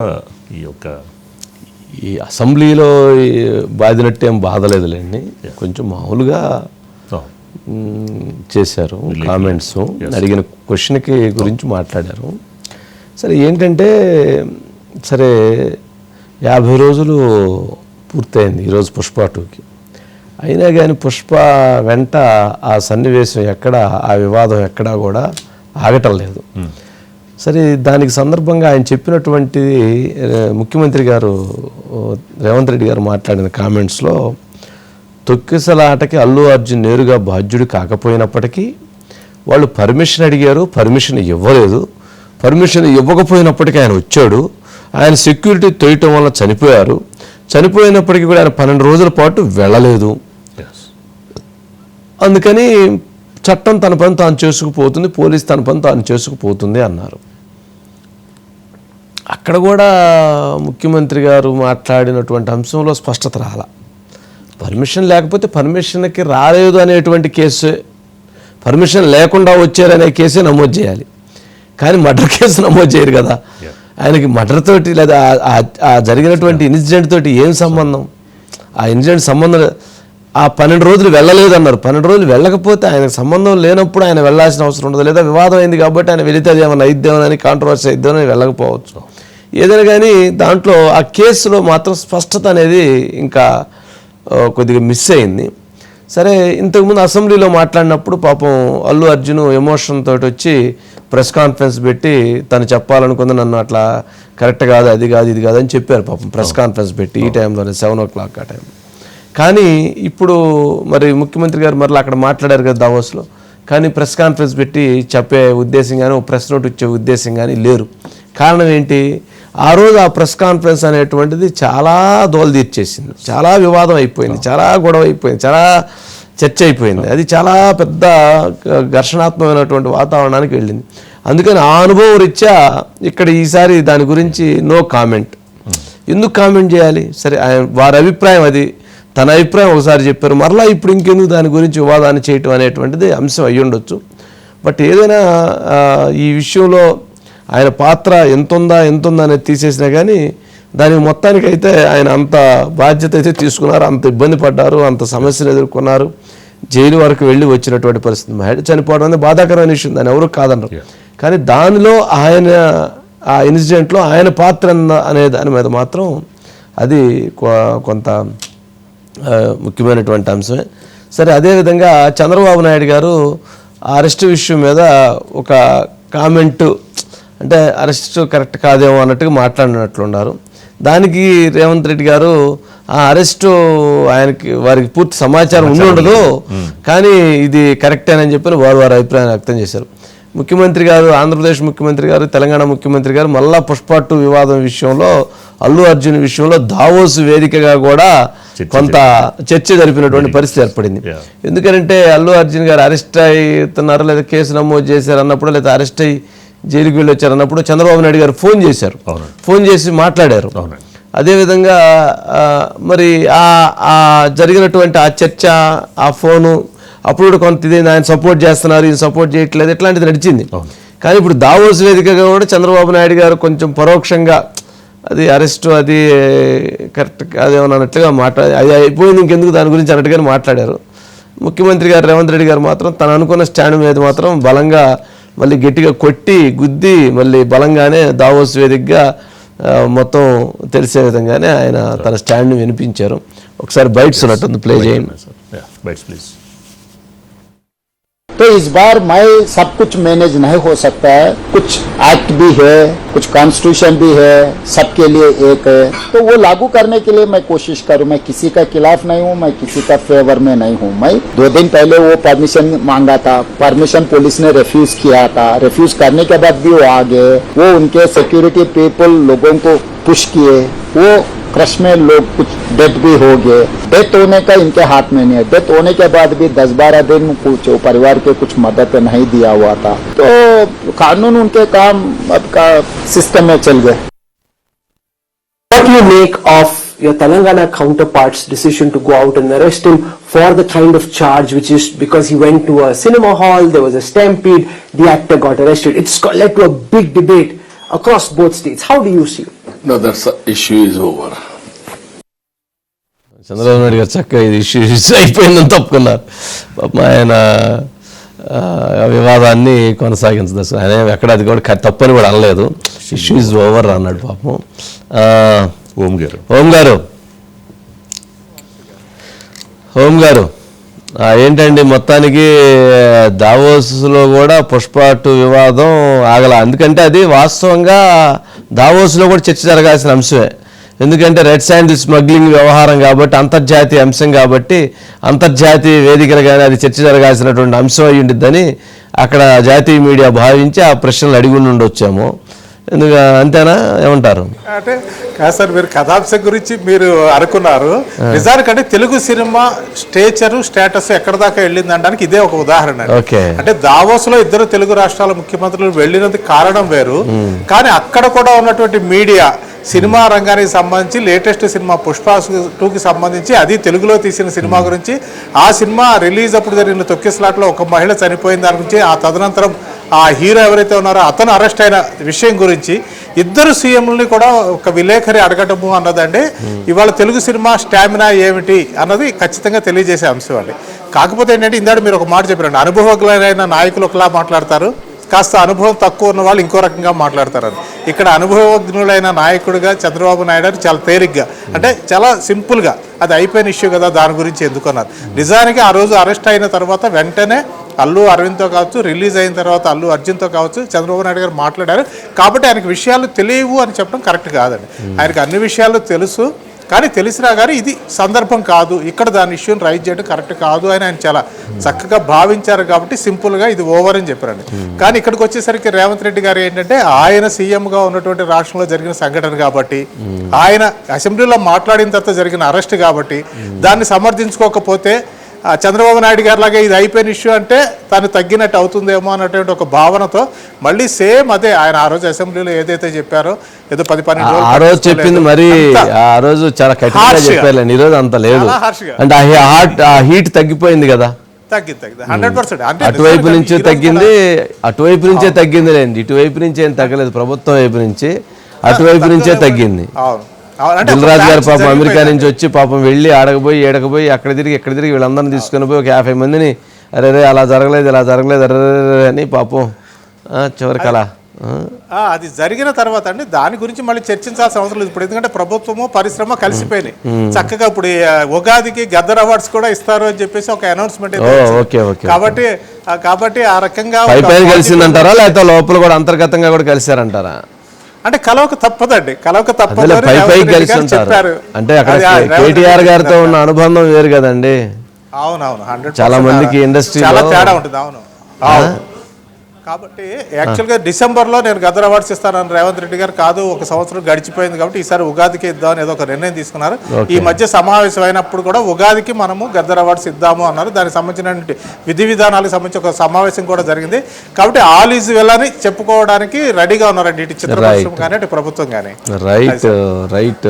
ఈ యొక్క ఈ అసెంబ్లీలో బాధినట్టు ఏం బాధలేదులేండి. కొంచెం మామూలుగా oh, చేశారు కామెంట్స్ అడిగిన క్వశ్చన్కి గురించి మాట్లాడారు. సరే ఏంటంటే సరే యాభై రోజులు పూర్తయింది ఈరోజు పుష్ప టూకి. అయినా కానీ పుష్ప వెంట ఆ సన్నివేశం ఎక్కడ ఆ వివాదం ఎక్కడా కూడా ఆగటం లేదు. సరే దానికి సందర్భంగా ఆయన చెప్పినటువంటి ముఖ్యమంత్రి గారు రేవంత్ రెడ్డి గారు మాట్లాడిన కామెంట్స్లో తొక్కిసలాటకి అల్లు అర్జున్ నేరుగా బాధ్యుడు కాకపోయినప్పటికీ వాళ్ళు పర్మిషన్ అడిగారు పర్మిషన్ ఇవ్వలేదు. పర్మిషన్ ఇవ్వకపోయినప్పటికీ ఆయన వచ్చాడు. ఆయన సెక్యూరిటీ తోయటం వల్ల చనిపోయారు. చనిపోయినప్పటికీ కూడా ఆయన పన్నెండు రోజుల పాటు వెళ్ళలేదు. అందుకని చట్టం తన పని తాను చేసుకుపోతుంది పోలీస్ తన పని తాను చేసుకుపోతుంది అన్నారు. అక్కడ కూడా ముఖ్యమంత్రి గారు మాట్లాడినటువంటి అంశంలో స్పష్టత రాల. పర్మిషన్ లేకపోతే పర్మిషన్కి రాలేదు అనేటువంటి కేసు పర్మిషన్ లేకుండా వచ్చారనే కేసే నమోదు చేయాలి. కానీ మర్డర్ కేసు నమోదు చేయరు కదా. ఆయనకి మర్డర్ తోటి లేదా ఆ- జరిగినటువంటి ఇన్సిడెంట్ తోటి ఏం సంబంధం? ఆ ఇన్సిడెంట్ సంబంధం ఆ పన్నెండు రోజులు వెళ్ళలేదు అన్నారు పన్నెండు రోజులు వెళ్ళకపోతే ఆయనకు సంబంధం లేనప్పుడు ఆయన వెళ్ళాల్సిన అవసరం ఉండదు. లేదా వివాదం అయింది కాబట్టి ఆయన వెళితే అది ఏమైనా అయిద్దామని కాంట్రవర్సీ అయిద్దామని వెళ్ళకపోవచ్చు. ఏదైనా కానీ దాంట్లో ఆ కేసులో మాత్రం స్పష్టత అనేది ఇంకా కొద్దిగా మిస్ అయింది. సరే ఇంతకుముందు అసెంబ్లీలో మాట్లాడినప్పుడు పాపం అల్లు అర్జున్ ఎమోషన్ తోటి వచ్చి ప్రెస్ కాన్ఫరెన్స్ పెట్టి తను చెప్పాలనుకుంది నన్ను అట్లా కరెక్ట్ కాదు అది కాదు ఇది కాదు అని చెప్పారు పాపం ప్రెస్ కాన్ఫరెన్స్ పెట్టి ఈ టైంలోనే సెవెన్ ఓ క్లాక్ ఆ టైం కానీ ఇప్పుడు మరి ముఖ్యమంత్రి గారు మరలా అక్కడ మాట్లాడారు కదా దావోస్లో. కానీ ప్రెస్ కాన్ఫరెన్స్ పెట్టి చెప్పే ఉద్దేశం కానీ ప్రెస్ నోట్ ఇచ్చే ఉద్దేశం కానీ లేరు. కారణం ఏంటి? ఆ రోజు ఆ ప్రెస్ కాన్ఫరెన్స్ అనేటువంటిది చాలా దోలు తీర్చేసింది. చాలా వివాదం అయిపోయింది. చాలా గొడవ అయిపోయింది. చాలా చర్చ అయిపోయింది. అది చాలా పెద్ద ఘర్షణాత్మకమైనటువంటి వాతావరణానికి వెళ్ళింది. అందుకని ఆ అనుభవం రీత్యా ఇక్కడ ఈసారి దాని గురించి నో కామెంట్. ఎందుకు కామెంట్ చేయాలి? సరే వారి అభిప్రాయం అది. తన అభిప్రాయం ఒకసారి చెప్పారు. మరలా ఇప్పుడు ఇంకెందుకు దాని గురించి వివాదాన్ని చేయటం అనేటువంటిది అంశం అయ్యి ఉండొచ్చు. బట్ ఏదైనా ఈ విషయంలో ఆయన పాత్ర ఎంతుందా ఎంతుందా అనేది తీసేసినా కానీ దానికి మొత్తానికైతే ఆయన అంత బాధ్యత అయితే తీసుకున్నారు. అంత ఇబ్బంది పడ్డారు అంత సమస్యలు ఎదుర్కొన్నారు. జైలు వరకు వెళ్ళి వచ్చినటువంటి పరిస్థితి. మహిళ చనిపోవడం అనేది బాధాకరమైన విషయం. దాన్ని ఎవరు కాదన్నారు. కానీ దానిలో ఆయన ఆ ఇన్సిడెంట్లో ఆయన పాత్ర అనే దాని మీద మాత్రం అది కొంత ముఖ్యమైనటువంటి అంశమే. సరే అదేవిధంగా చంద్రబాబు నాయుడు గారు ఆ అరెస్ట్ విషయం మీద ఒక కామెంట్ అంటే అరెస్ట్ కరెక్ట్ కాదేమో అన్నట్టుగా మాట్లాడినట్లున్నారు. దానికి రేవంత్ రెడ్డి గారు ఆ అరెస్టు ఆయనకి వారికి పూర్తి సమాచారం ఉండి ఉండదు కానీ ఇది కరెక్టేనని చెప్పి వారు వారి అభిప్రాయం వ్యక్తం చేశారు. ముఖ్యమంత్రి గారు ఆంధ్రప్రదేశ్ ముఖ్యమంత్రి గారు తెలంగాణ ముఖ్యమంత్రి గారు మళ్ళా పుష్ప టూ వివాదం విషయంలో అల్లు అర్జున్ విషయంలో దావోస్ వేదికగా కూడా కొంత చర్చ జరిపినటువంటి పరిస్థితి ఏర్పడింది. ఎందుకంటే అల్లు అర్జున్ గారు అరెస్ట్ అవుతున్నారు లేదా కేసు నమోదు చేశారు అన్నప్పుడు లేదా అరెస్ట్ అయ్యి జైలుకి వెళ్ళి వచ్చారు అన్నప్పుడు చంద్రబాబు నాయుడు గారు ఫోన్ చేశారు. ఫోన్ చేసి మాట్లాడారు. అదేవిధంగా మరి ఆ ఆ జరిగినటువంటి ఆ చర్చ ఆ ఫోను అప్పుడు కొంత ఇది ఆయన సపోర్ట్ చేస్తున్నారు ఈయన సపోర్ట్ చేయట్లేదు ఇట్లాంటిది నడిచింది. కానీ ఇప్పుడు దావోస్ వేదికగా కూడా చంద్రబాబు నాయుడు గారు కొంచెం పరోక్షంగా అది అరెస్ట్ అది కరెక్ట్ కాదేమో అన్నట్లుగా మాట్లాడి అది అయిపోయింది ఇంకెందుకు దాని గురించి అన్నట్టుగానే మాట్లాడారు. ముఖ్యమంత్రి గారు రేవంత్ రెడ్డి గారు మాత్రం తను అనుకున్న స్టాండ్ మీద మాత్రం బలంగా మళ్ళీ గట్టిగా కొట్టి గుద్ది మళ్ళీ బలంగానే దావోస్ వేదికగా మొత్తం తెలిసే విధంగానే ఆయన తన స్టాండ్ని వినిపించారు. ఒకసారి బైట్స్ ఉన్నట్టుంది ప్లే చేయండి. Bites please. तो इस बार मैं सब कुछ मैनेज नहीं हो सकता है। कुछ एक्ट भी है, कुछ कॉन्स्टिट्यूशन भी है, सबके लिए एक है। तो वो लागू करने के लिए मैं कोशिश करूँ। मैं किसी का खिलाफ नहीं हूँ, मैं किसी का फेवर में नहीं हूँ। मैं दो दिन पहले वो परमिशन मांगा था। परमिशन पुलिस ने रिफ्यूज किया था। रिफ्यूज करने के बाद भी वो आ गए वो उनके सिक्योरिटी पीपल लोगों को पुश किए। वो क्रश में लोग कुछ डेथ भी हो गए डेथ होने का इनके हाथ में नहीं है डेथ होने के बाद भी दस बारह दिन कुछ परिवार के कुछ मदद नहीं दिया हुआ था तो कानून उनके काम अब का सिस्टम में चल गए What you make of your Telangana counterpart's decision to go out and arrest him for the kind of charge which is because he went to a cinema hall, there was a stampede, the actor got arrested. It's got- led to a big debate across both states. How do you see it? No, that's the issue is over. Chandrababu Naidu గారు చక్కగా ఇది issue issue అయిపోయిందని తప్పుకున్నారు. పాపం ఆయన వివాదాన్ని కొనసాగించదు. ఆయన ఎక్కడ అది కూడా తప్పని కూడా అనలేదు. ఇష్యూ ఇస్ ఓవర్ అన్నాడు పాపం. ఓం గారు. హోమ్ గారు. హోమ్ గారు. ఏంటండి మొత్తానికి దావోస్లో కూడా పుష్ప టూ వివాదం ఆగల. ఎందుకంటే అది వాస్తవంగా దావోస్లో కూడా చర్చ జరగాల్సిన అంశమే. ఎందుకంటే రెడ్ శాండిల్ స్మగ్లింగ్ వ్యవహారం కాబట్టి అంతర్జాతీయ అంశం కాబట్టి అంతర్జాతీయ వేదికలుగానే అది చర్చ జరగాల్సినటువంటి అంశం అయి ఉండిద్దని అక్కడ జాతీయ మీడియా భావించి ఆ ప్రశ్నలు అడిగి ఉండొచ్చాము. ఎందుకు అంతేనా? ఏమంటారు? అంటే కాదు సార్ మీరు కథాంశం గురించి మీరు అనుకున్నారు. నిజానికంటే తెలుగు సినిమా స్టేచరు స్టేటస్ ఎక్కడ దాకా వెళ్ళింది అనడానికి ఇదే ఒక ఉదాహరణ. అంటే దావోస్లో ఇద్దరు తెలుగు రాష్ట్రాల ముఖ్యమంత్రులు వెళ్ళినందుకు కారణం వేరు. కానీ అక్కడ కూడా ఉన్నటువంటి మీడియా సినిమా రంగానికి సంబంధించి లేటెస్ట్ సినిమా పుష్ప టూకి సంబంధించి అది తెలుగులో తీసిన సినిమా గురించి. ఆ సినిమా రిలీజ్ అప్పుడు జరిగిన తొక్కిసలాట్లో ఒక మహిళ చనిపోయిన దాని గురించి ఆ తదనంతరం ఆ హీరో ఎవరైతే ఉన్నారో అతను అరెస్ట్ అయిన విషయం గురించి. ఇద్దరు సీఎంలని కూడా ఒక విలేకరి అడగటము అన్నదండి. ఇవాళ తెలుగు సినిమా స్టామినా ఏమిటి అన్నది ఖచ్చితంగా తెలియజేసే అంశం అండి. కాకపోతే ఏంటంటే ఇందాక మీరు ఒక మాట చెప్పారండి అనుభవజ్ఞులైన నాయకులు ఒకలా మాట్లాడతారు. కాస్త అనుభవం తక్కువ ఉన్న వాళ్ళు ఇంకో రకంగా మాట్లాడతారు ఇక్కడ అనుభవజ్ఞులైన నాయకుడిగా చంద్రబాబు నాయుడు అని చాలా తేలిగ్గా అంటే చాలా సింపుల్గా. అది అయిపోయిన ఇష్యూ కదా దాని గురించి ఎందుకున్నారు? నిజానికి ఆ రోజు అరెస్ట్ అయిన తర్వాత వెంటనే అల్లు అరవింద్తో కావచ్చు రిలీజ్ అయిన తర్వాత అల్లు అర్జున్తో కావచ్చు చంద్రబాబు నాయుడు గారు మాట్లాడారు. కాబట్టి ఆయనకు విషయాలు తెలియవు అని చెప్పడం కరెక్ట్ కాదండి. ఆయనకు అన్ని విషయాలు తెలుసు. కానీ తెలిసినా కానీ ఇది సందర్భం కాదు. ఇక్కడ దాని ఇష్యూని రైజ్ చేయడం కరెక్ట్ కాదు అని ఆయన చాలా చక్కగా భావించారు కాబట్టి సింపుల్గా ఇది ఓవర్ అని చెప్పారండి. కానీ ఇక్కడికి వచ్చేసరికి రేవంత్ రెడ్డి గారు ఏంటంటే ఆయన సీఎంగా ఉన్నటువంటి రాష్ట్రంలో జరిగిన సంఘటన కాబట్టి ఆయన అసెంబ్లీలో మాట్లాడిన తర్వాత జరిగిన అరెస్ట్ కాబట్టి దాన్ని సమర్థించుకోకపోతే చంద్రబాబు నాయుడు గారి లాగా ఇది అయిపోయిన ఇష్యూ అంటే తను తగ్గినట్టు అవుతుందేమో అన్నటువంటి ఒక భావనతో మళ్ళీ సేమ్ అదే ఆయన ఆ రోజు అసెంబ్లీలో ఏదైతే చెప్పారో ఏదో పది పన్నెండు ఆ రోజు. చెప్పింది మరి ఆ రోజు చాలా కఠినంగా. చెప్పారులేండి. ఈ రోజు అంత లేదు. అంటే ఆ హాట్ తగ్గిపోయింది కదా. తగ్గింది తగ్గింది. హండ్రెడ్ పర్సెంట్ అంటే అటువైపు నుంచి తగ్గింది అటువైపు నుంచే తగ్గింది లేండి ఇటువైపు నుంచి ఏం తగ్గలేదు. ప్రభుత్వం వైపు నుంచి అటువైపు నుంచే తగ్గింది. అవును. దిల్రాజు గారు పాపం. అమెరికా నుంచి వచ్చి పాపం వెళ్ళి ఆడకపోయి ఏడకపోయి అక్కడ తిరిగి ఎక్కడ తిరిగి వీళ్ళందరినీ తీసుకొని పోయి ఒక యాభై మందిని అరే రే అలా జరగలేదు ఇలా జరగలేదు అరే అని పాపం చివరికి అలా అది జరిగిన తర్వాత అండి దాని గురించి మళ్ళీ చర్చించాల్సిన అవసరం లేదు. ఇప్పుడు ఎందుకంటే ప్రభుత్వము పరిశ్రమ కలిసిపోయినాయి. చక్కగా ఇప్పుడు ఉగాదికి గద్దర్ అవార్డ్స్ కూడా ఇస్తారు అని చెప్పేసి ఒక అనౌన్స్మెంట్ ఓ, ఓకే, ఓకే, కాబట్టి కాబట్టి ఆ రకంగా కలిసిందంటారా లేకపోతే లోపల కూడా అంతర్గతంగా కూడా కలిశారంటారా? అంటే కలవక తప్పదండి. కలవక తప్పదు చెప్పారు. అంటే కేటీఆర్ గారితో గారు ఉన్న అనుబంధం వేరు కదండి. అవునవును చాలా మందికి ఇండస్ట్రీలో- చాలా తేడా ఉంటుంది అవును. అవును. కాబట్టి యాక్చువల్గా డిసెంబర్లో నేను గదర్ అవార్డ్స్ ఇస్తానని రేవంత్ రెడ్డి గారు కాదు ఒక సంవత్సరం గడిచిపోయింది కాబట్టి ఈసారి ఉగాదికి ఇద్దామని ఏదో ఒక నిర్ణయం తీసుకున్నారు. ఈ మధ్య సమావేశం అయినప్పుడు కూడా ఉగాదికి మనము గద్దర్ అవార్డ్స్ ఇద్దాము అన్నారు. దానికి సంబంధించినటువంటి విధి విధానాలకు సంబంధించి ఒక సమావేశం కూడా జరిగింది. కాబట్టి ఆల్ ఈజ్ వెల్ అని చెప్పుకోవడానికి రెడీగా ఉన్నారండి ఇటు చిత్ర Right. పరిశ్రమ కానీ అటు ప్రభుత్వం కానీ. Right right